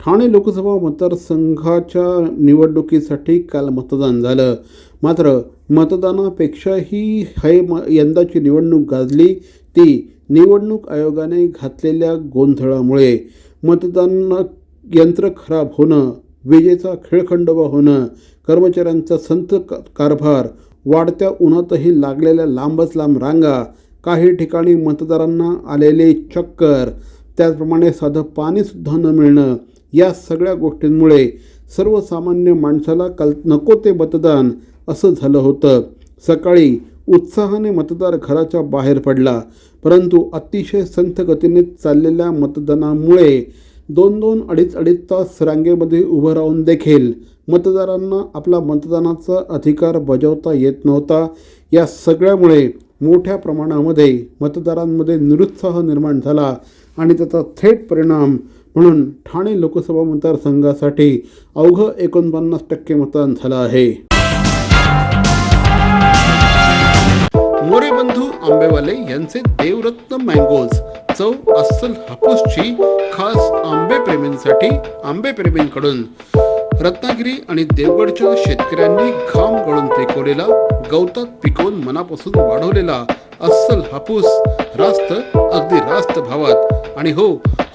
ठाणे लोकसभा मतदारसंघाच्या निवडणुकीसाठी काल मतदान झालं. मात्र मतदानापेक्षाही हे म यंदाची निवडणूक गाजली ती निवडणूक आयोगाने घातलेल्या गोंधळामुळे. मतदान यंत्र खराब होणं विजेचा खेळखंडोबा होणं कर्मचाऱ्यांचा संत क- कारभार वाढत्या उन्हातही लागलेल्या लांबच लांब रांगा काही ठिकाणी मतदारांना आलेले चक्कर त्याचप्रमाणे साधं पाणीसुद्धा न मिळणं या सगळ्या गोष्टींमुळे सर्वसामान्य माणसाला कल नको ते मतदान असं झालं होतं. सकाळी उत्साहाने मतदार घराच्या बाहेर पडला परंतु अतिशय संथ गतीने चाललेल्या मतदानामुळे दोन दोन अडीच अडीच तास रांगेमध्ये उभं राहून देखील मतदारांना आपला मतदानाचा अधिकार बजावता येत नव्हता. या सगळ्यामुळे मोठ्या प्रमाणामध्ये मतदारांमध्ये निरुत्साह निर्माण झाला आणि त्याचा थेट परिणाम म्हणून ठाणे लोकसभा मतदारसंघासाठी अवघं एकोणपन्नास टक्के मतदान झालं आहे. मोरे बंधू आंबेवाले यांचे देवरत्न मँगोज. चव अस्सल हापूसची खास आंबे प्रेमींसाठी आंबे प्रेमींकडून. रत्नागिरी आणि देवगडच्या शेतकऱ्यांनी घाम गळून पिकवलेला गवतात पिकवून मनापासून वाढवलेला अस्सल हापूस रास्त अगदी रास्त भावात. आणि हो